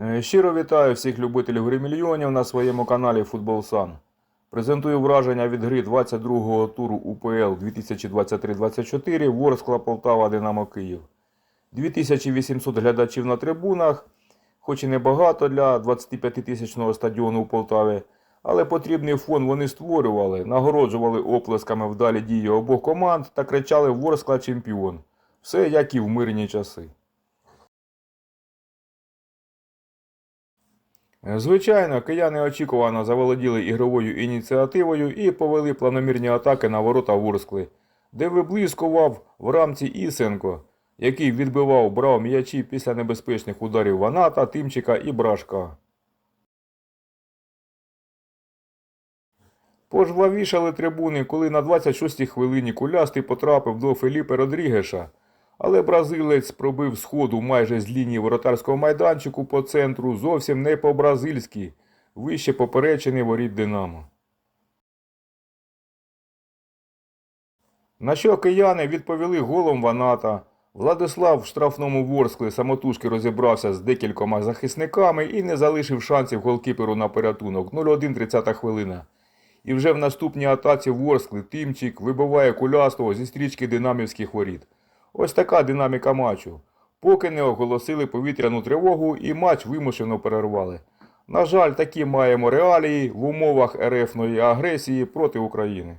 Е, Щиро вітаю всіх любителів гри мільйонів на своєму каналі Футбол Сан. Презентую враження від гри 22-го туру УПЛ 2023-24 Ворскла Полтава Динамо Київ. 2800 глядачів на трибунах, хоч і небагато для 25-тисячного стадіону у Полтаві, але потрібний фон вони створювали, нагороджували оплесками вдалі дії обох команд та кричали Ворскла чемпіон. Все як і в мирні часи. Звичайно, кияни очікувано заволоділи ігровою ініціативою і повели планомірні атаки на ворота Ворскли, де виблискував в рамці Ісенко, який відбивав брав м'ячі після небезпечних ударів Ваната, Тимчика і Брашка. Пожвавішали трибуни, коли на 26-й хвилині кулястий потрапив до Феліпе Родрігеша, але бразилець пробив сходу майже з лінії воротарського майданчику по центру зовсім не по-бразильськи, вище поперечений воріт Динамо. На що кияни відповіли голом Ваната. Владислав в штрафному Ворскли самотужки розібрався з декількома захисниками і не залишив шансів голкіперу на порятунок 0-1 30 хвилина. І вже в наступній атаці Ворскли Тимчик вибиває кулястого зі стрічки динамівських воріт. Ось така динаміка матчу. Поки не оголосили повітряну тривогу і матч вимушено перервали. На жаль, такі маємо реалії в умовах РФної агресії проти України.